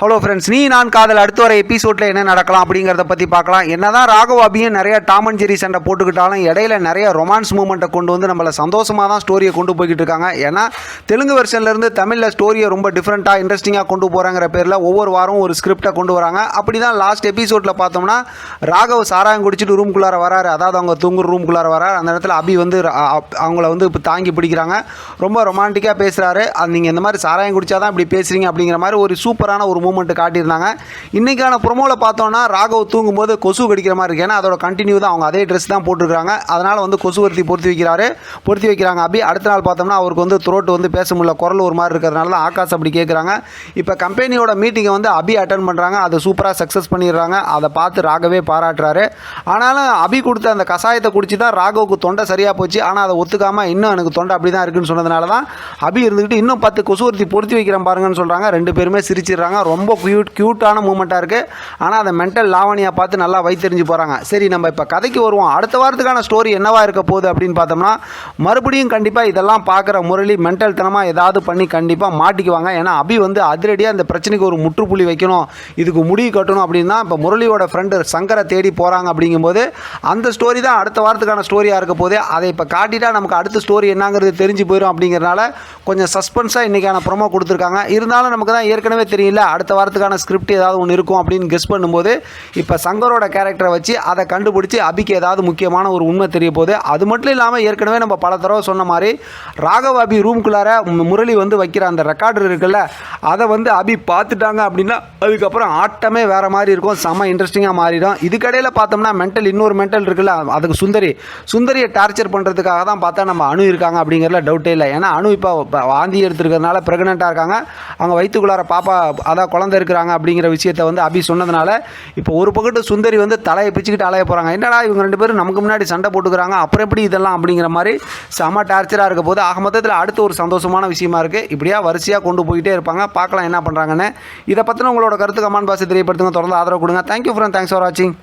Hello friends நீ நான் காதல் அடுத்து வர எபிசோடில் என்ன நடக்கலாம் அப்படிங்கிறத பற்றி பார்க்கலாம். என்னதான் ராகவ் அபியும் நிறைய டாம் அண்ட் ஜெரி சண்டை போட்டுக்கிட்டாலும் இடையில நிறைய ரொமான்ஸ் மூமெண்ட்டை கொண்டு வந்து நம்மளை சந்தோஷமாக தான் ஸ்டோரியை கொண்டு போய்கிட்டு இருக்காங்க. ஏன்னா தெலுங்கு வெர்ஷன்லேருந்து தமிழில் ஸ்டோரியை ரொம்ப டிஃப்ரெண்ட்டாக இன்ட்ரெஸ்டிங்காக கொண்டு போகிறாங்கிற பேரில் ஒவ்வொரு வாரம் ஒரு ஸ்கிரிப்டை கொண்டு வராங்க. அப்படி தான் லாஸ்ட் எபிசோடில் பார்த்தோம்னா ராகவ் சாராயம் குடிச்சிட்டு ரூம்குள்ளார வராரு. அதாவது அவங்க தூங்குற ரூம்குள்ளார வராரு. அந்த இடத்துல அபி வந்து அவங்கள வந்து இப்போ தாங்கி பிடிக்கிறாங்க. ரொம்ப ரொமான்டிக்காக பேசுகிறாரு அது நீங்கள் இந்த மாதிரி சாராயம் குடிச்சா தான் இப்படி பேசுகிறீங்க அப்படிங்கிற மாதிரி ஒரு சூப்பரான ஒரு மூமெண்ட் காட்டியிருந்தாங்க. இன்றைக்கான ப்ரொமோவில் பார்த்தோன்னா ராகவ் தூங்கும்போது கொசு கடிக்கிற மாதிரி இருக்குது ஏன்னா அதோட கண்டினியூ தான் அவங்க அதே ட்ரெஸ் தான் போட்டிருக்காங்க அதனால் வந்து கொசு ஒருத்தி பொருத்தி வைக்கிறாரு. பொருத்தி வைக்கிறாங்க. அபி அடுத்த நாள் பார்த்தோம்னா அவருக்கு வந்து த்ரோட்டு வந்து பேச முடியல. குரல் ஒரு மாதிரி இருக்கிறதுனால தான் ஆகாஷ் அப்படி கேட்குறாங்க இப்போ கம்பெனியோட மீட்டிங்கை வந்து அபி அட்டன் பண்ணுறாங்க அதை சூப்பராக சக்ஸஸ் பண்ணிடுறாங்க. அதை பார்த்து ராகவே பாராட்டுறாரு. ஆனாலும் அபி கொடுத்த அந்த கஷாயத்தை குடிச்சு தான் ராகவுக்கு தொண்டை சரியாக போச்சு. ஆனால் அதை ஒத்துக்காமல் இன்னும் எனக்கு தொண்டை அப்படி தான் இருக்குன்னு சொன்னதுனால தான் அபி இருந்துக்கிட்டு இன்னும் பத்து கொசுவர்த்தி பொருத்தி வைக்கிறேன் பாருங்கன்னு சொல்கிறாங்க ரெண்டு பேருமே சிரிச்சிடுறாங்க. ரொம்ப ரொம்ப க்யூட் க்யூட்டான மூமெண்ட்டாக இருக்குது ஆனால் அதை மென்டல் லாவணியாக பார்த்து நல்லா வைத்தெறிஞ்சு போகிறாங்க சரி நம்ம இப்போ கதைக்கு வருவோம். அடுத்த வாரத்துக்கான ஸ்டோரி என்னவாக இருக்க போகுது அப்படின்னு பார்த்தோம்னா மறுபடியும் கண்டிப்பாக இதெல்லாம் பார்க்குற முரளி மென்டல் தனமாக ஏதாவது பண்ணி கண்டிப்பாக மாட்டிக்குவாங்க. ஏன்னா அபி வந்து அதிரடியாக அந்த பிரச்சனைக்கு ஒரு முற்றுப்புள்ளி வைக்கணும். இதுக்கு முடிவு கட்டணும் அப்படின்னா இப்போ முரளியோட ஃப்ரெண்டு சங்கரை தேடி போகிறாங்க அப்படிங்கும்போது அந்த ஸ்டோரி தான் அடுத்த வாரத்துக்கான ஸ்டோரியாக இருக்க போது அதை இப்போ காட்டிட்டா நமக்கு அடுத்த ஸ்டோரி என்னங்கிறது தெரிஞ்சு போயிடும் அப்படிங்கிறனால கொஞ்சம் சஸ்பென்ஸாக இன்றைக்கான ப்ரொமோ கொடுத்துருக்காங்க. இருந்தாலும் நமக்கு தான் ஏற்கனவே தெரியல. அடுத்த வாரத்துக்கான ஸ்கிரிப்ட் ஏதாவது ஒன்று இருக்கும் அப்படின்னு கெஸ் பண்ணும்போது இப்போ சங்கரோட கேரக்டரை வச்சு அதை கண்டுபிடிச்சி அபிக்கு ஏதாவது முக்கியமான ஒரு உண்மை தெரிய போகுது. அது மட்டும் இல்லாமல் ஏற்கனவே நம்ம பல தடவை சொன்ன மாதிரி ராகவ் அபி ரூம்குள்ளார முரளி வந்து வைக்கிற அந்த ரெக்கார்டர் இருக்குல்ல அதை வந்து அபி பார்த்துட்டாங்க அப்படின்னா அதுக்கப்புறம் ஆட்டமே வேறு மாதிரி இருக்கும் செம இன்ட்ரெஸ்டிங்காக மாறிடும். இதுக்கடையில் பார்த்தோம்னா மென்டல் இன்னொரு மென்டல் இருக்குல்ல அதுக்கு சுந்தரி. சுந்தரியை டார்ச்சர் பண்ணுறதுக்காக தான் பார்த்தா நம்ம அணு இருக்காங்க அப்படிங்கிறதுல டவுட்டே இல்லை. ஏன்னா அணு இப்போ இப்போ வாந்தி எடுத்துருக்கிறதுனால ப்ரெக்னெண்ட்டாக இருக்காங்க. அவங்க வயிற்றுக்குள்ளார பாப்பா அதான் குழந்தை இருக்கிறாங்க அப்படிங்கிற விஷயத்த வந்து அபி சொன்னதுனால இப்போ ஒரு பக்கத்து சுந்தரி வந்து தலையை பிச்சுக்கிட்டு அலைய போகிறாங்க என்னடா இவங்க ரெண்டு பேரும் நமக்கு முன்னாடி சண்டை போட்டுக்கிறாங்க அப்புறம் எப்படி இதெல்லாம் அப்படிங்கிற மாதிரி செம டார்ச்சராக இருக்க போது ஆக மொத்தத்தில் அடுத்து ஒரு சந்தோஷமான விஷயமா இருக்குது இப்படியா வரிசையாக கொண்டு போயிட்டே இருப்பாங்க. பார்க்கலாம் என்ன பண்ணுறாங்கன்னு இதை பற்றின உங்களோட கருத்து கமான் பாசி தெரியப்படுத்துங்க. தொடர்ந்து ஆதரவு கொடுங்க. தேங்க்யூ ஃப்ரெண்ட் தேங்க்ஸ் ஃபார் வாட்சிங்